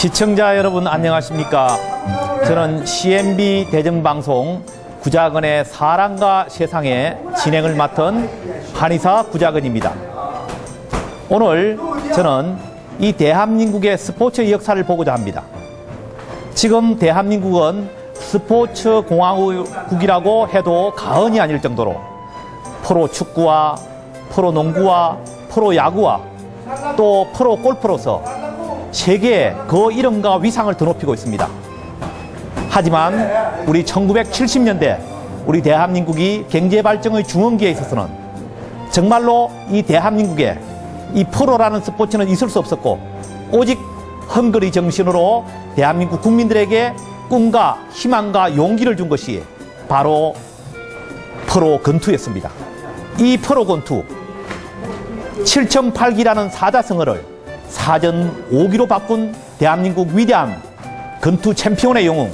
시청자 여러분 안녕하십니까? 저는 CMB 대정방송 구자근의 사랑과 세상의 진행을 맡은 한의사 구자근입니다. 오늘 저는 이 대한민국의 스포츠 역사를 보고자 합니다. 지금 대한민국은 스포츠 공화국이라고 해도 과언이 아닐 정도로 프로 축구와 프로 농구와 프로 야구와 또 프로 골프로서 세계에 그 이름과 위상을 드높이고 있습니다. 하지만 우리 1970년대 우리 대한민국이 경제 발전의 중흥기에 있어서는 정말로 이 대한민국에 이 프로라는 스포츠는 있을 수 없었고 오직 헝그리 정신으로 대한민국 국민들에게 꿈과 희망과 용기를 준 것이 바로 프로 권투였습니다. 이 프로 권투 7,008기라는 사자성어를 사전 5기로 바꾼 대한민국 위대한 권투 챔피언의 영웅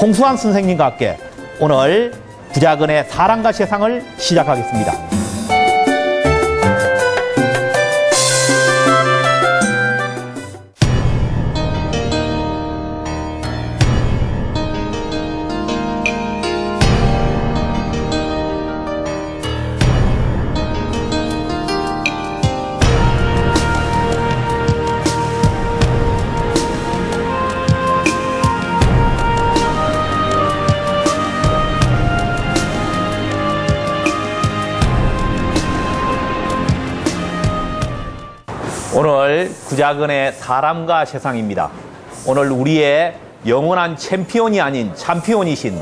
홍수환 선생님과 함께 오늘 부자근의 사랑과 세상을 시작하겠습니다. 오늘 구자근의 사람과 세상입니다. 오늘 우리의 영원한 챔피언이 아닌 챔피언이신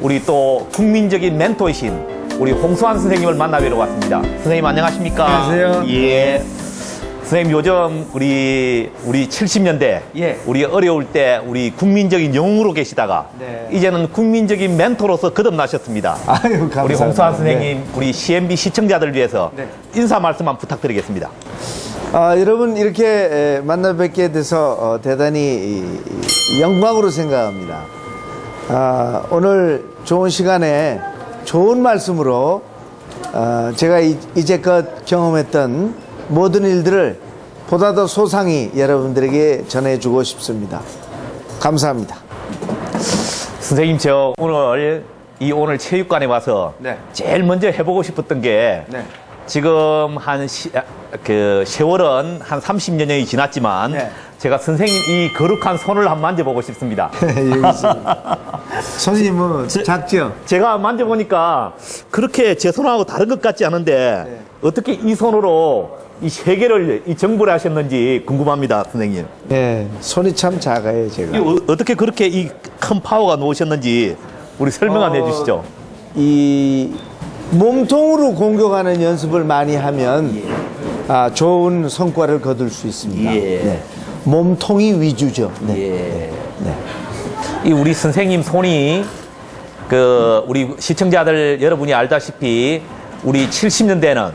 우리 또 국민적인 멘토이신 우리 홍수환 선생님을 만나뵈러 왔습니다. 선생님 안녕하십니까? 안녕하세요. 예. 선생님 요즘 우리 우리 70년대 예. 우리 어려울 때 우리 국민적인 영웅으로 계시다가 네. 이제는 국민적인 멘토로서 거듭나셨습니다. 아유, 감사합니다. 우리 홍수환 네. 선생님, 우리 CMB 시청자들 위해서 네. 인사 말씀 만 부탁드리겠습니다. 아, 여러분 이렇게 에, 만나 뵙게 돼서 어, 대단히 이, 영광으로 생각합니다. 아, 오늘 좋은 시간에 좋은 말씀으로 아, 제가 이, 이제껏 경험했던 모든 일들을 보다 더 소상히 여러분들에게 전해주고 싶습니다. 감사합니다. 선생님 저 오늘 이 오늘 체육관에 와서 네. 제일 먼저 해보고 싶었던 게 네. 지금 한그 세월은 한 30년이 지났지만 네. 제가 선생님 이 거룩한 손을 한번 만져보고 싶습니다. 여기 있습니다. 선생님 뭐 작죠? 제가 만져보니까 그렇게 제 손하고 다른 것 같지 않은데 네. 어떻게 이 손으로 이 세계를 이 정벌 하셨는지 궁금합니다, 선생님. 예, 손이 참 작아요 제가. 이 어, 어떻게 그렇게 이 큰 파워가 놓으셨는지 우리 설명 안 어, 해주시죠. 이 몸통으로 공격하는 연습을 많이 하면 아, 좋은 성과를 거둘 수 있습니다. 예. 네. 몸통이 위주죠. 네. 예. 네. 이 우리 선생님 손이 그 우리 시청자들 여러분이 알다시피 우리 70년대는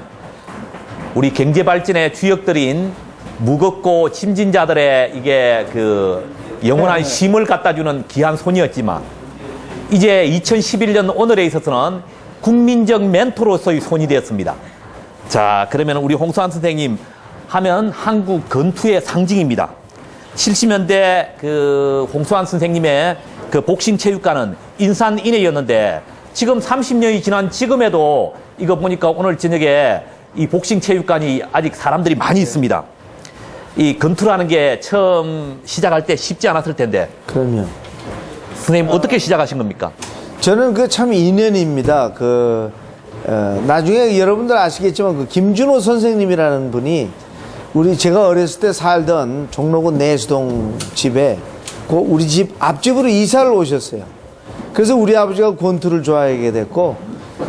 우리 경제 발전의 주역들인 무겁고 침진자들의 이게 그 영원한 쉼을 갖다 주는 귀한 손이었지만 이제 2011년 오늘에 있어서는 국민적 멘토로서의 손이 되었습니다. 자, 그러면 우리 홍수환 선생님 하면 한국 건투의 상징입니다. 70년대 그 홍수환 선생님의 그 복싱 체육관은 인산 인해였는데 지금 30년이 지난 지금에도 이거 보니까 오늘 저녁에 이 복싱 체육관이 아직 사람들이 많이 있습니다. 이 건투라는 게 처음 시작할 때 쉽지 않았을 텐데 그러면 선생님 어떻게 시작하신 겁니까? 저는 그 참 인연입니다. 그 어, 나중에 여러분들 아시겠지만 그 김준호 선생님이라는 분이 우리 제가 어렸을 때 살던 종로구 내수동 집에 그 우리 집 앞집으로 이사를 오셨어요. 그래서 우리 아버지가 권투를 좋아하게 됐고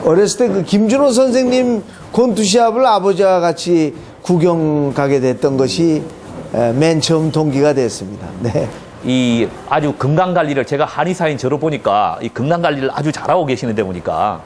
어렸을 때 그 김준호 선생님 권투 시합을 아버지와 같이 구경 가게 됐던 것이 에, 맨 처음 동기가 됐습니다. 네. 이 아주 건강 관리를 제가 한의사인 저로 보니까 이 건강 관리를 아주 잘하고 계시는데 보니까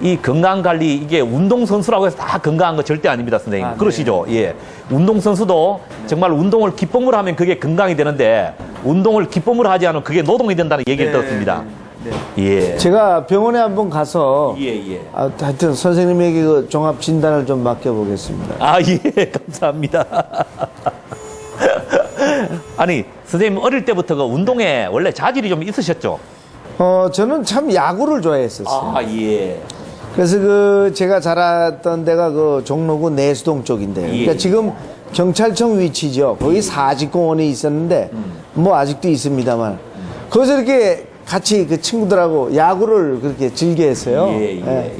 이 건강 관리 이게 운동 선수라고 해서 다 건강한 거 절대 아닙니다, 선생님. 아, 네. 그러시죠? 예. 운동 선수도 정말 운동을 기쁨으로 하면 그게 건강이 되는데 운동을 기쁨으로 하지 않으면 그게 노동이 된다는 얘기를 네. 들었습니다. 네. 예. 제가 병원에 한번 가서 예, 예. 아, 하여튼 선생님에게 그 종합 진단을 좀 맡겨보겠습니다. 아, 예, 감사합니다. 아니 선생님 어릴 때부터 그 운동에 원래 자질이 좀 있으셨죠? 어, 저는 참 야구를 좋아했었어요. 아 예. 그래서 그 제가 자랐던 데가 그 종로구 내수동 쪽인데. 그러니까 예. 지금 경찰청 위치죠. 거기 사직공원이 있었는데 뭐 아직도 있습니다만 거기서 이렇게 같이 그 친구들하고 야구를 그렇게 즐겨 했어요. 예, 예, 예.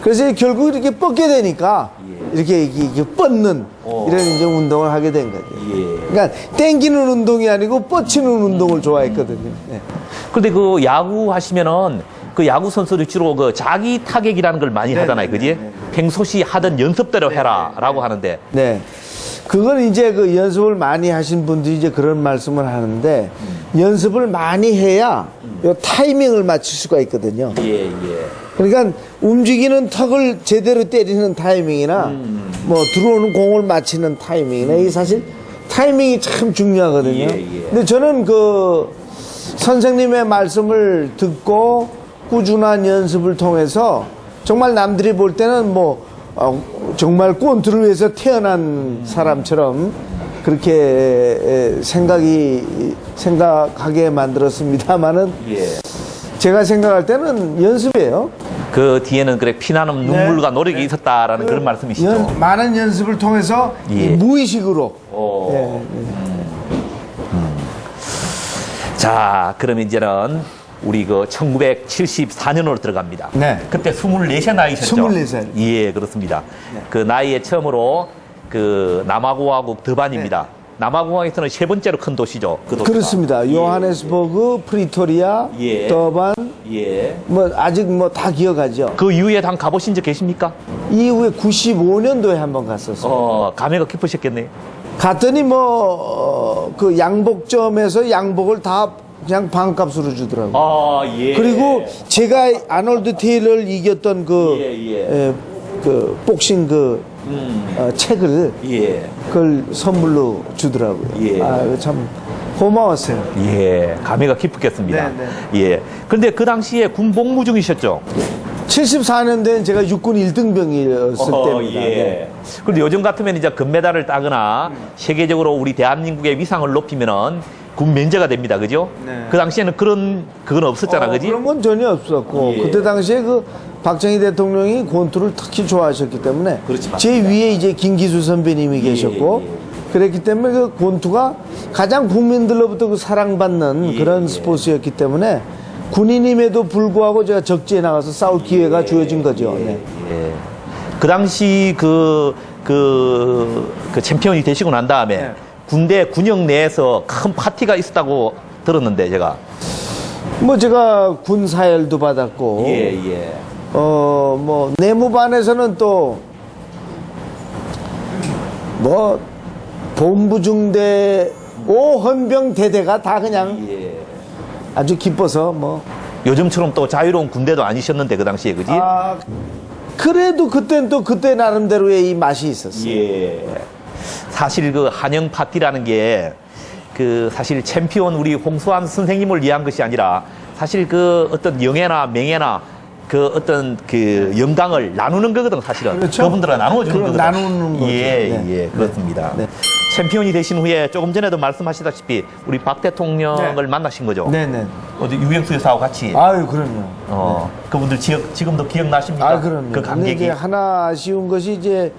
그래서 결국 이렇게 뻗게 되니까 이렇게, 이렇게, 이렇게 뻗는 어. 이런 이제 운동을 하게 된 거죠. 예. 그러니까 땡기는 운동이 아니고 뻗치는 운동을 좋아했거든요. 예. 근데 그 야구 하시면은 그 야구 선수들이 주로 그 자기 타격이라는 걸 많이 하잖아요, 그지? 평소시 하던 연습대로 해라라고 하는데 네. 그건 이제 그 연습을 많이 하신 분들이 이제 그런 말씀을 하는데 연습을 많이 해야 요 타이밍을 맞출 수가 있거든요. 예, 예. 그러니까 움직이는 턱을 제대로 때리는 타이밍이나 뭐 들어오는 공을 맞히는 타이밍이나 이게 사실 타이밍이 참 중요하거든요. 예, 예. 근데 저는 그 선생님의 말씀을 듣고 꾸준한 연습을 통해서 정말 남들이 볼 때는 뭐 어, 정말 꼰트를 위해서 태어난 사람처럼 그렇게 에, 생각이 생각하게 만들었습니다만은 예. 제가 생각할 때는 연습이에요. 그 뒤에는 그래 피나는 눈물과 네. 노력이 있었다라는 그런 말씀이시죠. 연- 많은 연습을 통해서 예. 이 무의식으로 어. 예, 예. 자, 그러면 이제는 우리 그 1974년으로 들어갑니다. 네. 그때 24세 나이셨죠? 24살. 예, 그렇습니다. 그 나이에 처음으로 그 남아공화국 더반입니다. 남아공화국에서는 세 번째로 큰 도시죠. 그 도시가. 그렇습니다. 예. 요하네스버그, 프리토리아, 예. 더반 예. 뭐 아직 뭐 다 기억하죠. 그 이후에 당 가보신 적 계십니까? 이후에 95년도에 한 번 갔었어요. 어, 감회가 깊으셨겠네요. 갔더니 뭐그 양복점에서 양복을 다 그냥 반값으로 주더라고요. 아, 예. 그리고 제가 아놀드 테일러를 이겼던 그, 예, 예. 에, 그 복싱 그 음. 어, 책을 예. 그걸 선물로 주더라고요. 예. 아, 참 고마웠어요. 예, 감회가 깊었겠습니다. 네, 예. 근데 그 당시에 군 복무 중이셨죠? 74년도엔 제가 육군 1등병이었을 어, 때입니다. 예. 네. 그런데 요즘 같으면 이제 금메달을 따거나 세계적으로 우리 대한민국의 위상을 높이면은 군 면제가 됩니다. 그죠? 네. 그 당시에는 그런 그건 없었잖아. 어, 그지? 그런 건 전혀 없었고 예. 그때 당시에 그 박정희 대통령이 권투를 특히 좋아하셨기 때문에 그렇지, 제. 위에 이제 김기수 선배님이 계셨고 예. 그랬기 때문에 그 권투가 가장 국민들로부터 그 사랑받는 예, 그런 예. 스포츠였기 때문에 군인임에도 불구하고 제가 적지에 나가서 싸울 기회가 주어진 거죠. 네. 예. 그 당시 그, 그, 그 챔피언이 되시고 난 다음에 네. 군대 군영 내에서 큰 파티가 있었다고 들었는데 제가. 뭐 제가 군 사열도 받았고 예, 예. 어, 뭐, 내무반에서는 또, 뭐, 본부 중대, 오헌병 대대가 다 그냥 예. 아주 기뻐서 뭐. 요즘처럼 또 자유로운 군대도 아니셨는데 그 당시에 그지? 아, 그래도 그땐 또 그때 나름대로의 이 맛이 있었어요. 예. 사실 그 한영 파티라는 게 그 사실 챔피언 우리 홍수환 선생님을 위한 것이 아니라 사실 그 어떤 영예나 명예나 그 어떤 그 영광을 나누는 거거든 사실은 그렇죠. 분들은 나눠주는 그럼 거거든 나누는 거죠. 예, 네. 예, 그렇습니다. 네. 챔피언이 되신 후에 조금 전에도 말씀하시다시피 우리 박 대통령을 네. 만나신 거죠. 네네. 어디 유경수 여사하고 같이. 아유, 그럼요. 어, 그분들 지금 지금도 기억나십니까? 아, 그럼요. 그. 이제 하나 아쉬운 것이 이제,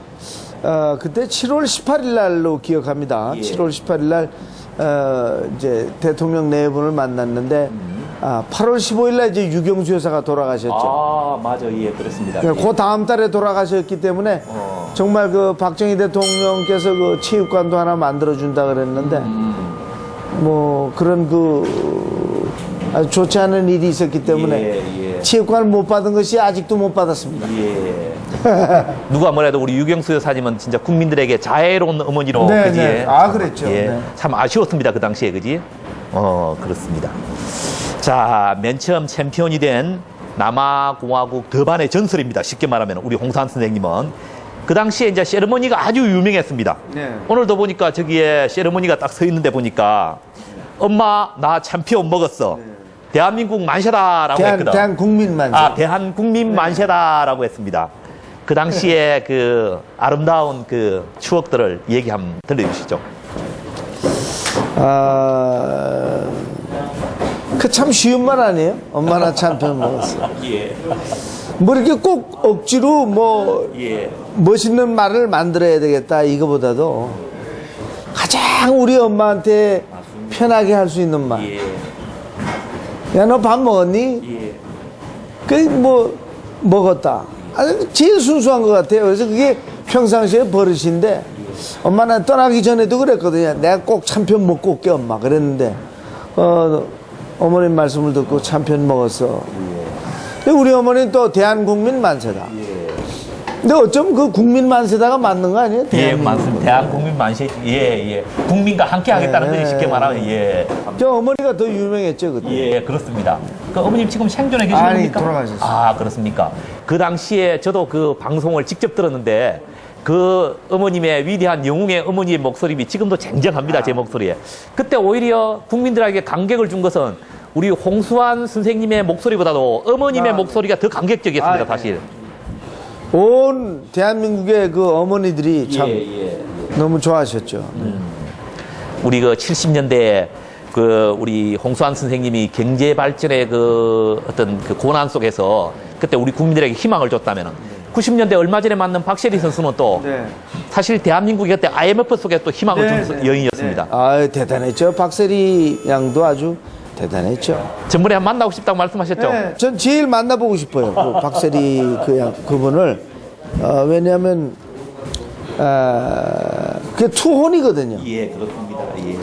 어, 그때 7월 18일 날로 기억합니다. 예. 7월 18일 날, 어, 이제 대통령 네 분을 만났는데, 아, 8월 15일 날 이제 유경수 여사가 돌아가셨죠. 아, 맞아. 예, 그렇습니다. 그러니까 그 다음 달에 돌아가셨기 때문에 어. 정말 그 박정희 대통령께서 그 체육관도 하나 만들어 준다 그랬는데, 음. 뭐 그런 그 아주 좋지 않은 일이 있었기 때문에 예, 예. 체육관을 못 받은 것이 아직도 못 받았습니다. 예. 누가 뭐래도 우리 유경수 여사님은 진짜 국민들에게 자애로운 어머니로 네, 그지? 네. 아, 그랬죠. 예. 네. 참 아쉬웠습니다 그 당시에 그지? 어 그렇습니다. 자, 맨 처음 챔피언이 된 남아공화국 더반의 전설입니다. 쉽게 말하면 우리 홍산 선생님은 그 당시에 이제 세레머니가 아주 유명했습니다. 네. 오늘도 보니까 저기에 세레머니가 딱 서 있는데 보니까 엄마 나 챔피언 먹었어. 대한민국 만세다라고 대한, 했거든. 대한 국민만. 아, 대한 국민 만세다라고 했습니다. 그 당시에 그 아름다운 그 추억들을 얘기 한번 들려주시죠. 아, 그 참 쉬운 말 아니에요? 엄마나 참편 먹었어. 예. 뭐 이렇게 꼭 억지로 뭐 예. 멋있는 말을 만들어야 되겠다 이거보다도 가장 우리 엄마한테 편하게 할 수 있는 말. 예. 야 너 밥 먹었니? 예. 그 뭐 먹었다. 아, 제일 순수한 것 같아요. 그래서 그게 평상시에 버릇인데 엄마 는 떠나기 전에도 그랬거든요. 내가 꼭 참편 먹고 올게 엄마 그랬는데 어, 어머님 말씀을 듣고 참편 먹었어. 근데 우리 어머니는 또 대한국민 만세다. 근데 어쩜 그 국민 만세다가 맞는 거 아니에요? 예. 맞습니다. 대한 국민 만세, 예, 예. 국민과 함께 하겠다는 네. 것이 쉽게 말하면, 예. 저 어머니가 더 유명했죠 그때. 예, 그렇습니다. 그 어머님 지금 생존해 계신 아니, 겁니까? 돌아가셨어요. 아, 그렇습니까? 그 당시에 저도 그 방송을 직접 들었는데 그 어머님의 위대한 영웅의 어머니의 목소리이 지금도 쟁쟁합니다, 제 목소리에. 그때 오히려 국민들에게 감격을 준 것은 우리 홍수환 선생님의 목소리보다도 어머님의 아, 목소리가 더 감격적이었습니다, 아, 사실. 온 대한민국의 그 어머니들이 참 예. 너무 좋아하셨죠. 우리 그 70년대 그 우리 홍수환 선생님이 경제 발전의 그 어떤 그 고난 속에서 그때 우리 국민들에게 희망을 줬다면은 90년대 얼마 전에 만난 박세리 선수는 또 네. 사실 대한민국이 그때 IMF 속에 또 희망을 네, 준 네, 여인이었습니다. 아 대단했죠. 박세리 양도 아주 대단했죠. 전번에 한 만나고 싶다고 말씀하셨죠? 네, 전 제일 만나보고 싶어요. 그 박세리 그 양, 그분을. 어, 왜냐하면 아, 그게 투혼이거든요. 예, 그렇습니다. 예.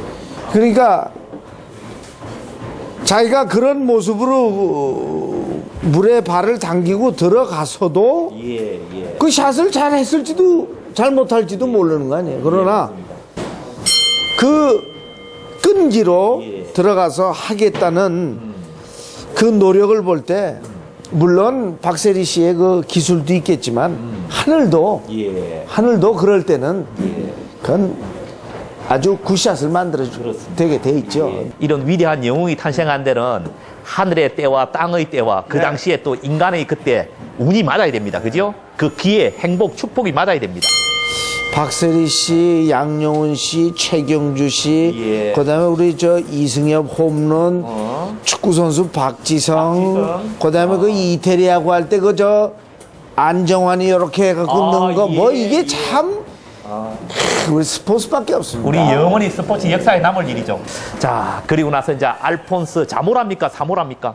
그러니까 자기가 그런 모습으로 어, 물에 발을 당기고 들어가서도 예, 예. 그 샷을 잘 했을지도 잘 못할지도 모르는 거 아니에요. 그러나 그 끈기로 예. 들어가서 하겠다는 그 노력을 볼 때 물론 박세리 씨의 그 기술도 있겠지만 하늘도 예. 하늘도 그럴 때는 그건 아주 굿샷을 만들어 되게 돼 있죠. 이런 위대한 영웅이 탄생한 데는 하늘의 때와 땅의 때와 그 네. 당시에 또 인간의 그때 운이 맞아야 됩니다. 그죠? 그 기회, 행복, 축복이 맞아야 됩니다. 박세리 씨, 양용훈 씨, 최경주 씨, 예. 그다음에 우리 저 이승엽 홈런, 어. 축구 선수 박지성, 박지성. 그다음에 그 이태리하고 할 때 그 저 안정환이 이렇게 해갖고 아, 넣은 거뭐 예, 이게 예. 참 우리 스포츠밖에 없습니다. 우리 영원히 스포츠 역사에 남을 일이죠. 자, 그리고 나서 이제 알폰스 자모라입니까? 사모라입니까?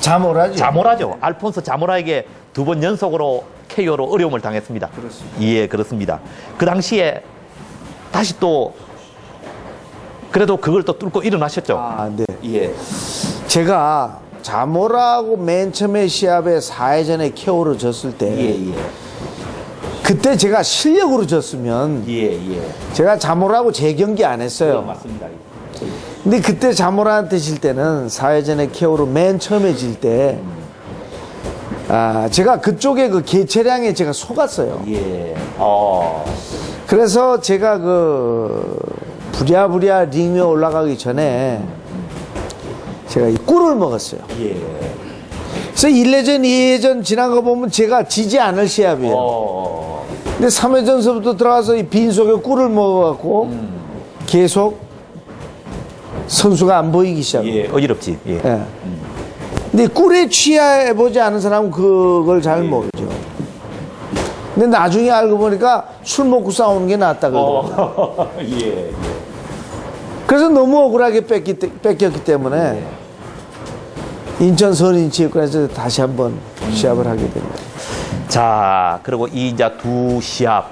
자모라죠. 자모라죠. 알폰스 자모라에게 두 번 연속으로 KO로 어려움을 당했습니다. 그렇습니다. 예, 그렇습니다. 그 당시에 다시 또 그래도 그걸 또 뚫고 일어나셨죠. 아, 네. 예. 제가 자모라하고 맨 처음에 시합에 4회전에 KO를 졌을 때 예, 예. 그때 제가 실력으로 졌으면 예, 예. 제가 자모라하고 재경기 안 했어요. 맞습니다. 근데 그때 자모라한테 질 때는 사회전의 케어로 맨 처음에 질 때, 아, 제가 그쪽에 그 개체량에 제가 속았어요. 예. 어. 그래서 제가 그, 부랴부랴 링 위에 올라가기 전에 제가 이 꿀을 먹었어요. 예. 그래서 1회전, 2회전 지난 거 보면 제가 지지 않을 시합이에요. 어. 근데 3회전서부터 들어가서 이 빈속에 꿀을 먹어갖고 계속 선수가 안 보이기 시작해요. 예, 어지럽지. 예. 예. 근데 꿀에 취해 보지 않은 사람은 그걸 잘 모르죠. 근데 나중에 알고 보니까 술 먹고 싸우는 게 낫다 그러더라고요. 어. 예. 그래서 너무 억울하게 뺏기, 뺏겼기 때문에 인천 선인체육관에서 다시 한번 시합을 하게 됩니다. 자, 그리고 이 이제 두 시합,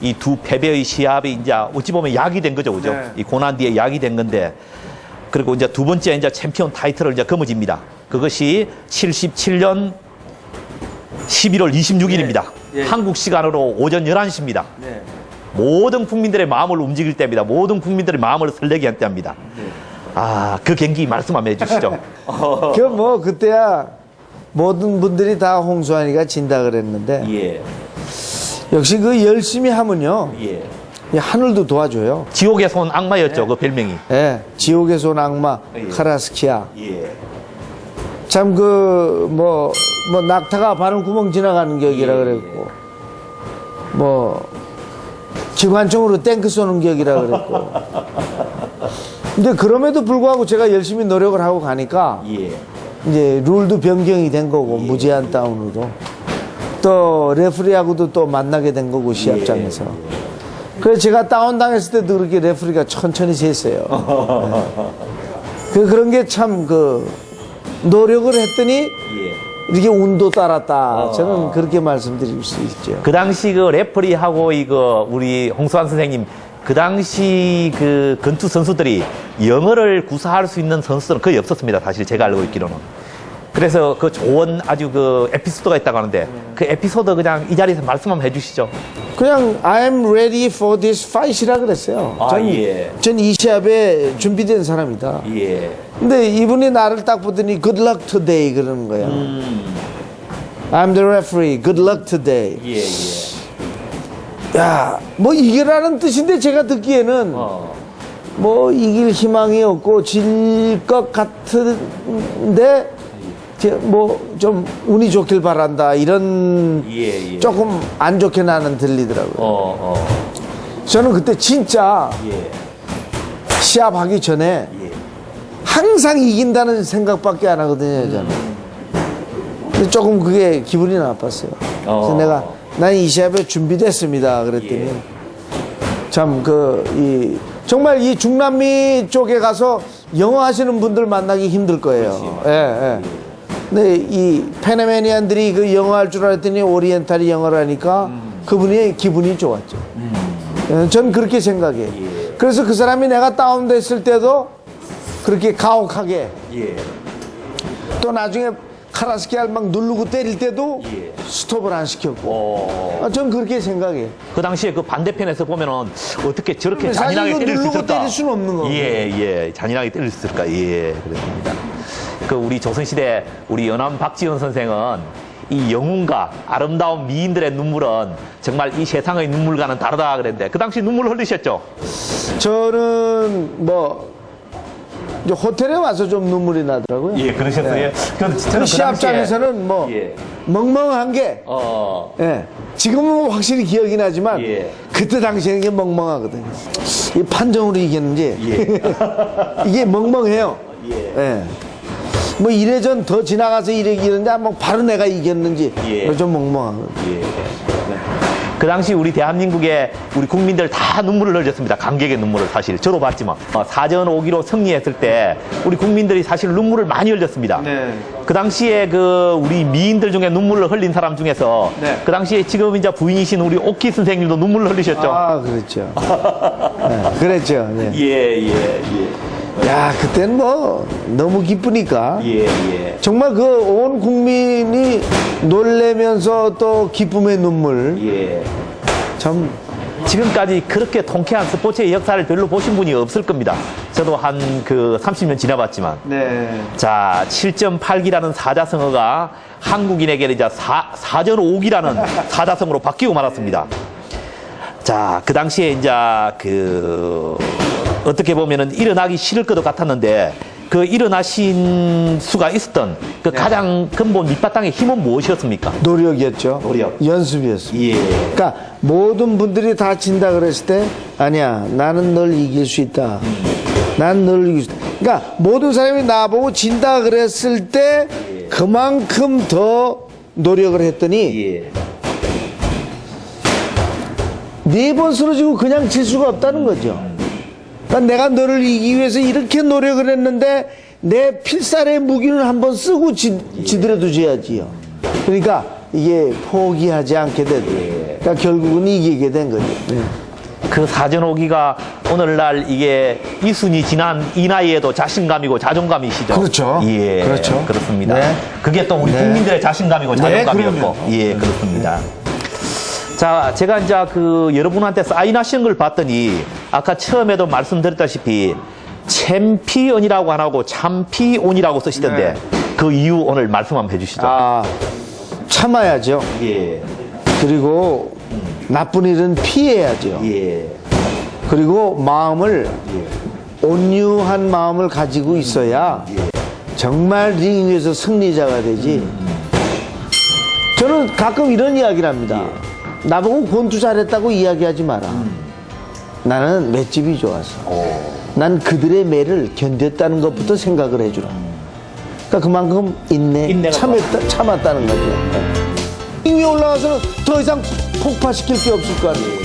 이 두 패배의 시합이 이제 어찌 보면 약이 된 거죠, 그죠? 네. 이 고난 뒤에 약이 된 건데, 그리고 이제 두 번째 이제 챔피언 타이틀을 이제 거머쥡니다. 그것이 77년 11월 26일입니다. 예. 한국 시간으로 오전 11시입니다. 네. 모든 국민들의 마음을 움직일 때입니다. 모든 국민들의 마음을 설레게 할 때입니다. 아, 그 경기 말씀 한번 해주시죠. 그뭐 그때야 모든 분들이 다 홍수환이가 진다 그랬는데 예, 역시 그 열심히 하면요 예. 이 하늘도 도와줘요. 지옥의 손 악마였죠, 그 별명이. 예, 지옥의 손 악마 예. 카라스키아. 예. 참그뭐뭐 낙타가 바른 구멍 지나가는 격이라 예, 그랬고 뭐 기관총으로 탱크 쏘는 격이라 그랬고 근데 그럼에도 불구하고 제가 열심히 노력을 하고 가니까 예. 이제 룰도 변경이 된 거고 무제한 다운으로 또 레프리하고도 또 만나게 된 거고 시합장에서 그래서 제가 다운 당했을 때도 그렇게 레프리가 천천히 쟀어요. 네. 그 그런 게 참그 노력을 했더니 예. 이렇게 운도 따랐다. 저는 그렇게 말씀드릴 수 있죠. 그 당시 그 레퍼리하고 이거 우리 홍수환 선생님 그 당시 그 건투 선수들이 영어를 구사할 수 있는 선수들은 거의 없었습니다. 사실 제가 알고 있기로는. 그래서 그 좋은 아주 그 에피소드가 있다고 하는데 그 에피소드 그냥 이 자리에서 말씀 한번 해주시죠. 그냥 I'm ready for this fight이라 그랬어요. 아, 전, 예. 전이 시합에 준비된 사람이다. 예. 근데 이분이 나를 딱 보더니 good luck today 그러는 거야. 음. I'm the referee. Good luck today. 예, 예. 야, 뭐 이기라는 뜻인데 제가 듣기에는 어. 뭐 이길 희망이 없고 질 것 같은데 뭐좀 운이 좋길 바란다 이런 예, 예. 조금 안 좋게 나는 들리더라고요. 어, 어. 저는 그때 진짜 예. 시합하기 전에 예. 항상 이긴다는 생각밖에 안 하거든요, 저는. 근데 조금 그게 기분이 나빴어요. 그래서 어. 내가 난 이 시합에 준비됐습니다. 그랬더니 예. 참그이 정말 이 중남미 쪽에 가서 영어 하시는 분들 만나기 힘들 거예요. 예, 예. 근데 이 페네메니안들이 그 영어 할 줄 알았더니 오리엔탈이 영어를 하니까 그분이 기분이 좋았죠. 예, 전 그렇게 생각해요. 그래서 그 사람이 내가 다운됐을 때도 그렇게 가혹하게 예. 또 나중에 카라스키 알 막 누르고 때릴 때도 예. 스톱을 안 시켰고 어. 아, 전 그렇게 생각해요. 그 당시에 그 반대편에서 보면은 어떻게 저렇게 잔인하게 때릴 수 누르고 있을까? 때릴 수는 없는 거고. 예, 예. 잔인하게 때릴 수 있을까? 예, 그렇습니다. 그 우리 조선시대 우리 연암 박지원 선생은 이 영웅과 아름다운 미인들의 눈물은 정말 이 세상의 눈물과는 다르다 그랬는데 그 당시 눈물 흘리셨죠? 저는 뭐 호텔에 와서 좀 눈물이 나더라고요. 예, 그러셨어요. 그그 시합장에서는 뭐 예. 멍멍한 게 어, 예. 지금은 확실히 기억이 나지만 예. 그때 당시에는 이게 멍멍하거든요. 이 판정으로 이겼는지 예. 이게 멍멍해요. 예. 예. 뭐 이래전 더 지나가서 이래 이겼는데 뭐 바로 내가 이겼는지 예. 좀 멍멍하거든요. 예. 그 당시 우리 대한민국의 우리 국민들 다 눈물을 흘렸습니다. 감격의 눈물을 사실 저도 봤지만 어, 사전 5기로 승리했을 때 우리 국민들이 사실 눈물을 많이 흘렸습니다. 네. 그 당시에 그 우리 미인들 중에 눈물을 흘린 사람 중에서 네. 그 당시에 지금 이제 부인이신 우리 오키 선생님도 눈물을 흘리셨죠. 아, 그렇죠. 네, 그랬죠. 네. 예, 예, 예. 야, 그때는 뭐 너무 기쁘니까. 예, 예. 정말 그 온 국민이 놀래면서 또 기쁨의 눈물. 예. 참 지금까지 그렇게 통쾌한 스포츠의 역사를 별로 보신 분이 없을 겁니다. 저도 한 그 30년 지나봤지만. 네. 자, 7.8기라는 사자성어가 한국인에게는 이제 사, 사전 5기라는 사자성어로 바뀌고 말았습니다. 자, 그 당시에 이제 그 어떻게 보면은 일어나기 싫을 것도 같았는데 그 일어나신 수가 있었던 그 가장 근본 밑바탕의 힘은 무엇이었습니까? 노력이었죠. 노력. 연습이었어요. 예. 그러니까 모든 분들이 다 진다 그랬을 때 아니야 나는 널 이길 수 있다. 난 널 이길 수 있다. 그러니까 모든 사람이 나보고 진다 그랬을 때 그만큼 더 노력을 했더니 예. 네 번 쓰러지고 그냥 질 수가 없다는 거죠. 그러니까 내가 너를 이기기 위해서 이렇게 노력을 했는데 내 필살의 무기는 한번 쓰고 지, 지더라도 줘야지요. 그러니까 이게 포기하지 않게 되고 그러니까 결국은 이기게 된 거죠. 네. 그 사전 5기가 오늘날 이게 이순이 지난 이 나이에도 자신감이고 자존감이시죠. 그렇죠. 예. 그렇죠. 그렇습니다. 네. 그게 또 우리 네. 국민들의 자신감이고 자존감이었고. 그럼요. 예, 그렇습니다. 자, 제가 이제 그 여러분한테 사인하시는 걸 봤더니 아까 처음에도 말씀드렸다시피 챔피언이라고 안 하고 참피온이라고 쓰시던데 그 이유 오늘 말씀 한번 해주시죠. 네. 아 참아야죠. 예. 그리고 나쁜 일은 피해야죠. 예. 그리고 마음을 온유한 마음을 가지고 있어야 정말 링 위에서 승리자가 되지. 저는 가끔 이런 이야기를 합니다. 나보고 권투 잘했다고 이야기하지 마라. 나는 맷집이 좋아서. 난 그들의 매를 견뎠다는 것부터 생각을 해주라. 그러니까 그만큼 인내, 참았다, 참았다는 거죠. 이 위에 올라가서는 더 이상 폭파시킬 게 없을 거 아니에요.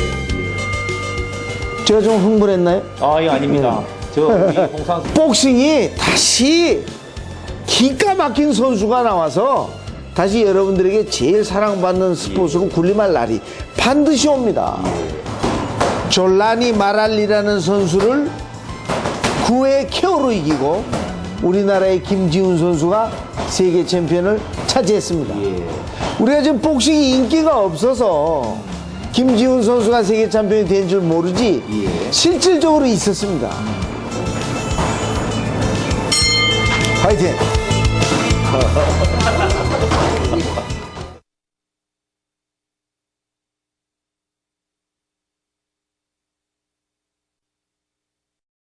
제가 좀 흥분했나요? 아, 예, 아닙니다. 저 우리 홍상 복싱이 다시 기가 막힌 선수가 나와서 다시 여러분들에게 제일 사랑받는 스포츠로 군림할 날이 반드시 옵니다. 졸라니 마랄리라는 선수를 9회 KO로 이기고 우리나라의 김지훈 선수가 세계 챔피언을 차지했습니다. 우리가 지금 복싱이 인기가 없어서 김지훈 선수가 세계 챔피언이 된 줄 모르지 실질적으로 있었습니다. 파이팅!